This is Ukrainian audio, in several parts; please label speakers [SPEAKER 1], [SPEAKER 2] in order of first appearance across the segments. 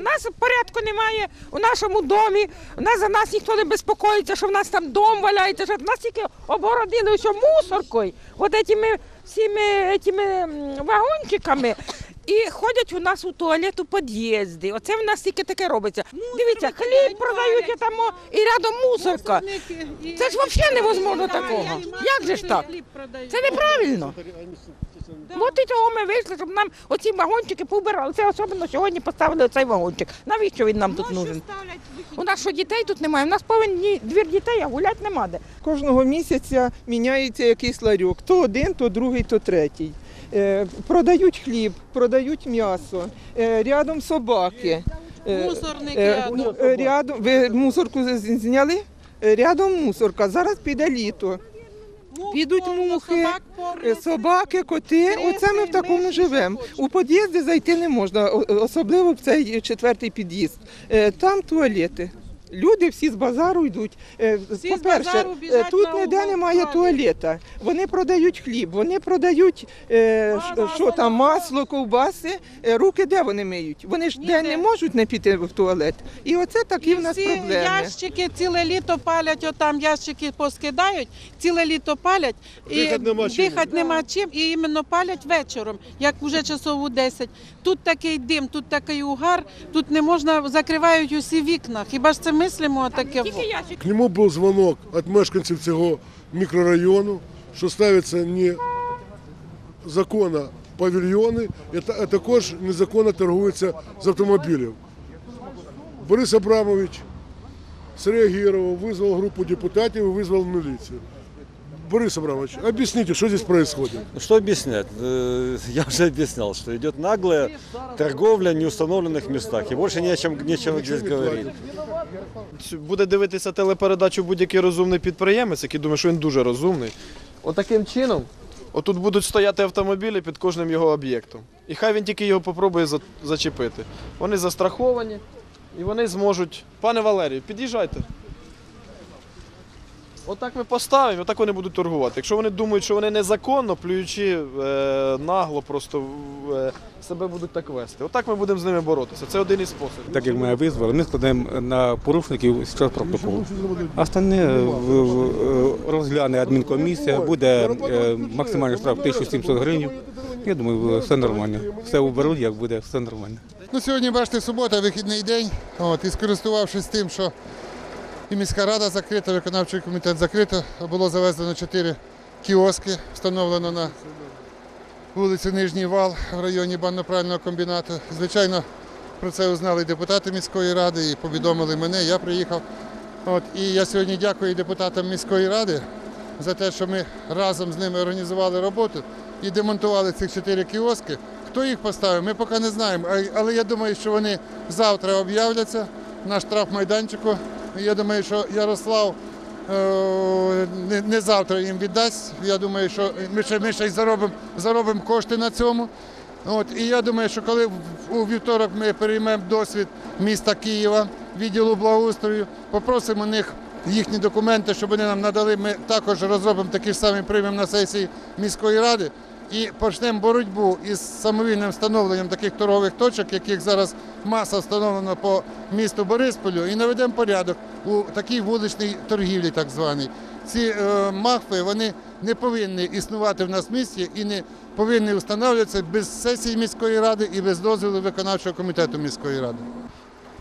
[SPEAKER 1] У нас порядку немає у нашому домі. У нас за нас ніхто не безпокоїться, що в нас там дом валяється, що в нас тільки обгородили все мусоркою, от этими всіми этими м, вагончиками. І ходять у нас у туалет у під'їзді. Оце в нас тільки таке робиться. Дивіться, хліб продають там і рядом мусорка. Це ж взагалі невозможно такого. Як же ж так? Це неправильно. От і того ми вийшли, щоб нам оці вагончики побирали. Це особливо сьогодні поставили цей вагончик. Навіщо він нам тут нужен? У нас що дітей тут немає? У нас повинні двір дітей, а гуляти нема де.
[SPEAKER 2] Кожного місяця міняється якийсь ларьок. То один, то другий, то третій. Е, продають хліб, продають м'ясо, е, рядом собаки. Е,
[SPEAKER 3] Мусорник
[SPEAKER 2] е,
[SPEAKER 3] рядом.
[SPEAKER 2] ну, е, рядом. Ви мусорку з- зняли? Е, Рядом мусорка. Зараз піде літо. Підуть мухи. Е, Собаки, коти. Оце ми в такому живемо. У під'їзди зайти не можна, особливо в цей четвертий під'їзд. Е, Там туалети. Люди всі з базару йдуть. Е, По-перше, е, тут ніде немає туалета. Вони продають хліб, вони продають е, що там, масло, ковбаси. Руки де вони миють? Вони ж де не можуть не піти в туалет. І оце такі
[SPEAKER 3] І
[SPEAKER 2] в нас
[SPEAKER 3] всі
[SPEAKER 2] проблеми.
[SPEAKER 3] ящики ціле літо палять, отам ящики поскидають, ціле літо палять, і
[SPEAKER 4] Дихать нема чим.
[SPEAKER 3] нема чим, і іменно палять вечором, як вже часов у 10. Тут такий дим, тут такий угар, тут не можна, закривають усі вікна. Хіба ж це мислимо таке?
[SPEAKER 1] Тільки ящик.
[SPEAKER 4] К нему був дзвонок від мешканців цього мікрорайону, що ставиться незаконно павільйони, і та- а також незаконно торгується з автомобілів. Борис Абрамович среагировал, вызвал группу депутатов и вызвал милицию. Борис Абрамович, объясните, что здесь происходит?
[SPEAKER 5] Ну, Что объяснять? Э, Я уже объяснял, что идет наглая торговля в неустановленных местах. И больше не о чем, нечего здесь говорить.
[SPEAKER 6] Буде дивитися телепередачу будь-який розумний підприємець, який думає, що він дуже розумний. Отаким чином, отут будуть стояти автомобілі під кожним його об'єктом. І хай він тільки його попробує за- зачепити. Вони застраховані і вони зможуть. Пане Валерію, під'їжджайте. Отак ми поставимо, отак вони будуть торгувати. Якщо вони думають, що вони незаконно, плюючи е, нагло, просто е, себе будуть так вести. Отак ми будемо з ними боротися. Це один із способів.
[SPEAKER 7] Так як мене визвали, ми складаємо на порушників зараз протокол. А Остальне розгляне адмінкомісія, буде е, максимальний штраф 1700 гривень. Я думаю, все нормально. Все уберуть, як буде, все нормально.
[SPEAKER 8] Ну, сьогодні, бачите, субота, вихідний день. От, і скористувавшись тим, що і міська рада закрита, виконавчий комітет закрито, було завезено чотири кіоски, встановлено на вулиці Нижній Вал в районі банно-прального комбінату. Звичайно, про це узнали депутати міської ради і повідомили мене. Я приїхав. От, і я сьогодні дякую депутатам міської ради за те, що ми разом з ними організували роботу і демонтували цих чотири кіоски. Хто їх поставив, ми поки не знаємо. Але я думаю, що вони завтра об'являться на штрафмайданчику. Я думаю, що Ярослав е, не, завтра їм віддасть. Я думаю, що ми ще, ми ще й заробимо, заробимо кошти на цьому. От, і я думаю, що коли у вівторок ми переймемо досвід міста Києва, відділу благоустрою, попросимо них їхні документи, щоб вони нам надали. Ми також розробимо такі ж самі приймемо на сесії міської ради і почнемо боротьбу із самовільним встановленням таких торгових точок, яких зараз маса встановлена по місту Борисполю, і наведемо порядок у такій вуличній торгівлі, так званій. Ці е, махви вони не повинні існувати в нас в місті і не повинні встановлюватися без сесії міської ради і без дозволу виконавчого комітету міської ради.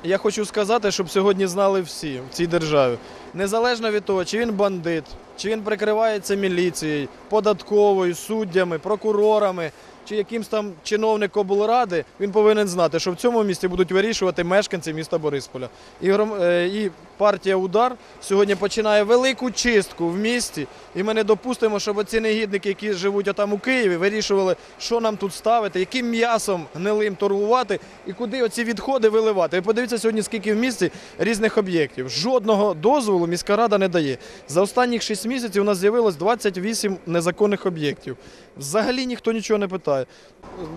[SPEAKER 6] Я хочу сказати, щоб сьогодні знали всі в цій державі. Незалежно від того, чи він бандит, чи він прикривається міліцією, податковою, суддями, прокурорами, чи якимсь там чиновник облради, він повинен знати, що в цьому місті будуть вирішувати мешканці міста Борисполя. І, е, і партія Удар сьогодні починає велику чистку в місті, і ми не допустимо, щоб оці негідники, які живуть отам у Києві, вирішували, що нам тут ставити, яким м'ясом гнилим торгувати і куди оці відходи виливати. Ви подивіться сьогодні, скільки в місті різних об'єктів. Жодного дозволу міська рада не дає. За останніх 6 місяців у нас з'явилось 28 незаконних об'єктів. Взагалі ніхто нічого не питає.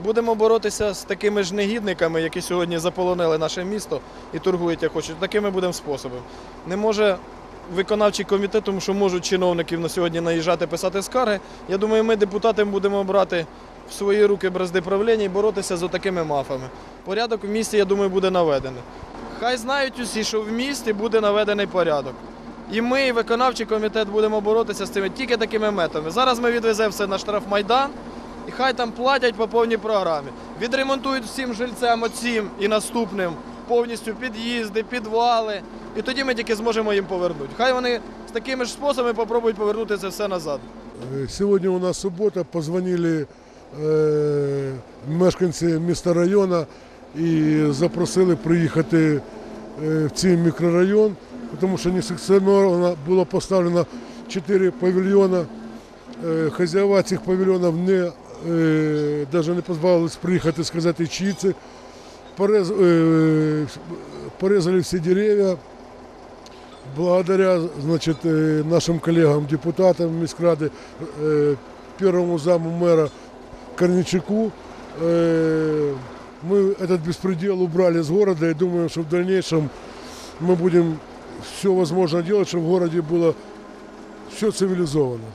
[SPEAKER 6] Будемо боротися з такими ж негідниками, які сьогодні заполонили наше місто і торгують як хочуть. Такими будемо способом. Не може виконавчий комітет, тому що можуть чиновників на сьогодні наїжджати, писати скарги. Я думаю, ми депутати будемо брати в свої руки бразди правління і боротися з отакими мафами. Порядок в місті, я думаю, буде наведений. Хай знають усі, що в місті буде наведений порядок. І ми, і виконавчий комітет, будемо боротися з цими тільки такими методами. Зараз ми відвеземо все на штрафмайдан, і хай там платять по повній програмі. Відремонтують всім жильцям оцім і наступним повністю під'їзди, підвали. І тоді ми тільки зможемо їм повернути. Хай вони з такими ж способами попробують повернути це все назад.
[SPEAKER 4] Е, Сьогодні у нас субота, позвонили е, мешканці міста району і запросили приїхати е, в цей мікрорайон, тому що несанкціоновано було поставлено 4 павільйони. Хазяїва цих павільйонів не, навіть не позбавились приїхати сказати, чиї це. Порез, е, порезали всі дерев'я. Благодаря значит, э, нашим коллегам, депутатам Мискрады, э, первому заму мэра Корничаку, э, мы этот беспредел убрали с города и думаем, что в дальнейшем мы будем все возможно делать, чтобы в городе было все цивилизовано.